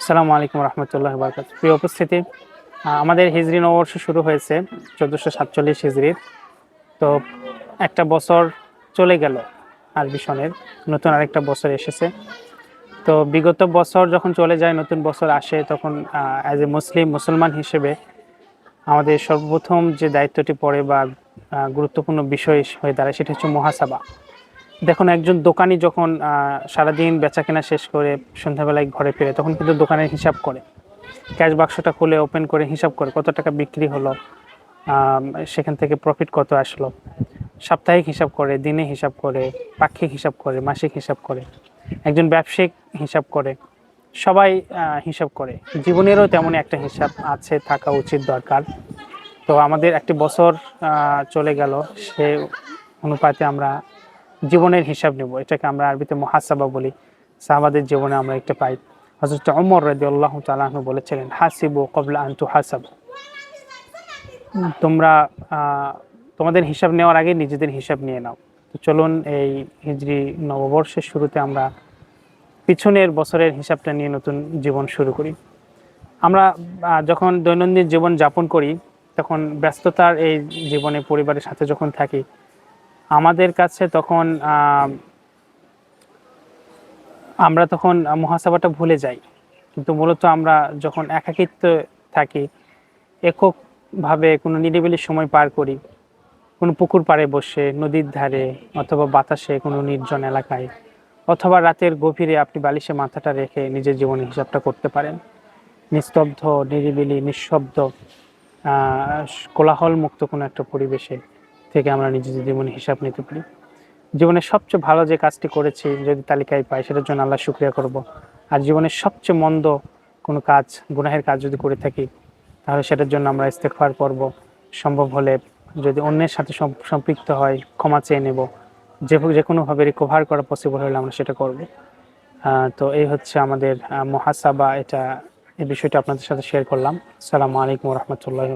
আসসালামু আলাইকুম রহমতুল্লাহ বরকাত প্রিয় উপস্থিতি আমাদের হিজরি নববর্ষ শুরু হয়েছে চোদ্দোশো সাতচল্লিশ হিজড়ির তো একটা বছর চলে গেল আরবি সনের, নতুন আরেকটা বছর এসেছে। তো বিগত বছর যখন চলে যায়, নতুন বছর আসে, তখন অ্যাজ এ মুসলিম মুসলমান হিসেবে আমাদের সর্বপ্রথম যে দায়িত্বটি পড়ে বা গুরুত্বপূর্ণ বিষয় হয়ে দাঁড়ায়, সেটা হচ্ছে মহাসাবা দেখুন, একজন দোকানি যখন সারাদিন বেচা কেনা শেষ করে সন্ধ্যাবেলায় ঘরে ফিরে, তখন কিন্তু দোকানের হিসাব করে। ক্যাশ বাক্সটা খুলে ওপেন করে হিসাব করে কত টাকা বিক্রি হলো সেখান থেকে প্রফিট কত আসলো। সাপ্তাহিক হিসাব করে, দিনে হিসাব করে, পাক্ষিক হিসাব করে, মাসিক হিসাব করে। একজন ব্যবসায়িক হিসাব করে, সবাই হিসাব করে। জীবনেরও তেমন একটা হিসাব আছে, থাকা উচিত দরকার। তো আমাদের একটি বছর চলে গেল, সে অনুপাতে আমরা জীবনের হিসাব নেব, এটাকে আমরা আরবিতে মহাসাবা বলি। সাহাবাদের জীবনে আমরা একটা পাই। হজরত অমর রাজি আল্লাহ তালাহনু বলেছিলেন, হাসিবু কবলা আন্তু হাসাব তোমরা তোমাদের হিসাব নেওয়ার আগে নিজেদের হিসাব নিয়ে নাও। তো চলুন এই হিজরি নববর্ষের শুরুতে আমরা পিছনের বছরের হিসাবটা নিয়ে নতুন জীবন শুরু করি। আমরা যখন দৈনন্দিন জীবন যাপন করি, তখন ব্যস্ততার এই জীবনে পরিবারের সাথে যখন থাকি আমাদের কাছে তখন আমরা তখন মহাসভাটা ভুলে যাই। কিন্তু মূলত আমরা যখন একাকিত্ব থাকি, এককভাবে কোনো নিরিবিলি সময় পার করি। কোনো পুকুর পাড়ে বসে, নদীর ধারে, অথবা বাতাসে কোনো নির্জন এলাকায়, অথবা রাতের গভীরে আপনি বালিশে মাথাটা রেখে নিজের জীবনের হিসাবটা করতে পারেন। নিস্তব্ধ, নিরিবিলি, নিঃশব্দ কোলাহল মুক্ত কোনো একটা পরিবেশে থেকে আমরা নিজেদের জীবনে হিসাব নিতে পারি। জীবনের সবচেয়ে ভালো যে কাজটি করেছি, যদি তালিকায় পাই, সেটার জন্য আল্লাহ শুক্রিয়া করব। আর জীবনের সবচেয়ে মন্দ কোনো কাজ, গুনাহের কাজ যদি করে থাকি, তাহলে সেটার জন্য আমরা ইস্তেকফার করব সম্ভব হলে যদি অন্যের সাথে সম্পৃক্ত হয় ক্ষমা চেয়ে নেব। যে যে কোনোভাবে রিকভার করা পসিবল হলে আমরা সেটা করব। তো এই হচ্ছে আমাদের মহাসাবা। এটা, এই বিষয়টা আপনাদের সাথে শেয়ার করলাম। সালামু আলাইকুম রহমতুল্লাহ